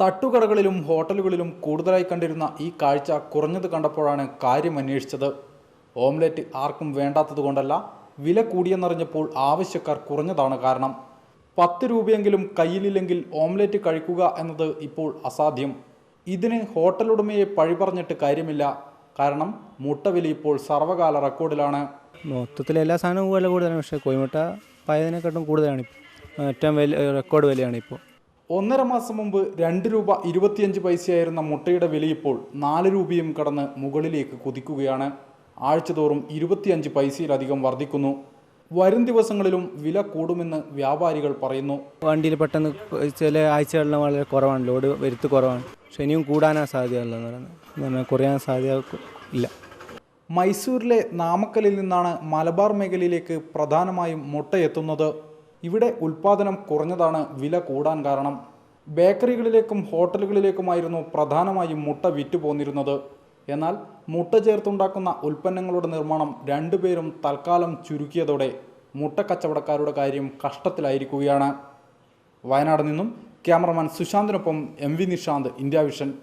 തട്ടുകടകളിലും ഹോട്ടലുകളിലും കൂടുതലായി കണ്ടിരുന്ന ഈ കാഴ്ച കുറഞ്ഞത് കണ്ടപ്പോഴാണ് കാര്യം അന്വേഷിച്ചത്. ഓംലെറ്റ് ആർക്കും വേണ്ടാത്തതുകൊണ്ടല്ല വില കൂടിയെന്നറിഞ്ഞപ്പോൾ ആവശ്യക്കാർ കുറഞ്ഞതാണ് കാരണം. പത്ത് രൂപയെങ്കിലും കയ്യിലില്ലെങ്കിൽ ഓംലെറ്റ് കഴിക്കുക എന്നത് ഇപ്പോൾ അസാധ്യം. ഇതിന് ഹോട്ടൽ ഉടമയെ പഴി പറഞ്ഞിട്ട് കാര്യമില്ല. കാരണം മുട്ട വില ഇപ്പോൾ സർവകാല റെക്കോർഡിലാണ്. മൊത്തത്തിൽ എല്ലാ സാധനവും വില കൂടുതലാണ്. പക്ഷേ കോഴിമുട്ട പയതിനെക്കാട്ടും കൂടുതലാണ് ഏറ്റവും വലിയ റെക്കോർഡ് വിലയാണ് ഇപ്പോൾ. ഒന്നര മാസം മുമ്പ് രണ്ട് രൂപ ഇരുപത്തിയഞ്ച് പൈസയായിരുന്ന മുട്ടയുടെ വില ഇപ്പോൾ നാല് രൂപയും കടന്ന് മുകളിലേക്ക് കുതിക്കുകയാണ്. ആഴ്ചതോറും ഇരുപത്തിയഞ്ച് പൈസയിലധികം വർദ്ധിക്കുന്നു. വരും ദിവസങ്ങളിലും വില കൂടുമെന്ന് വ്യാപാരികൾ പറയുന്നു. വണ്ടിയിൽ പെട്ടെന്ന് ചില ആഴ്ചകളിലും വളരെ കുറവാണ്. ലോഡ് വരുത്ത് കുറവാണ്. ശനിയും കൂടാനാ സാധ്യതയുള്ളതെന്ന് പറയുന്നത്. കുറയാൻ സാധ്യത ഇല്ല. മൈസൂരിലെ നാമക്കലിൽ നിന്നാണ് മലബാർ മേഖലയിലേക്ക് പ്രധാനമായും മുട്ട എത്തുന്നത് ഇവിടെ ഉൽപാദനം കുറഞ്ഞതാണ് വില കൂടാൻ കാരണം. ബേക്കറികളിലേക്കും ഹോട്ടലുകളിലേക്കുമായിരുന്നു പ്രധാനമായും മുട്ട വിറ്റു പോന്നിരുന്നത് എന്നാൽ മുട്ട ചേർത്തുണ്ടാക്കുന്ന ഉൽപ്പന്നങ്ങളുടെ നിർമ്മാണം രണ്ടുപേരും തൽക്കാലം ചുരുക്കിയതോടെ മുട്ട കച്ചവടക്കാരുടെ കാര്യം കഷ്ടത്തിലായിരിക്കുകയാണ്. വയനാട് നിന്നും cameraman സുശാന്തിനൊപ്പം M V Nishanth India Vision.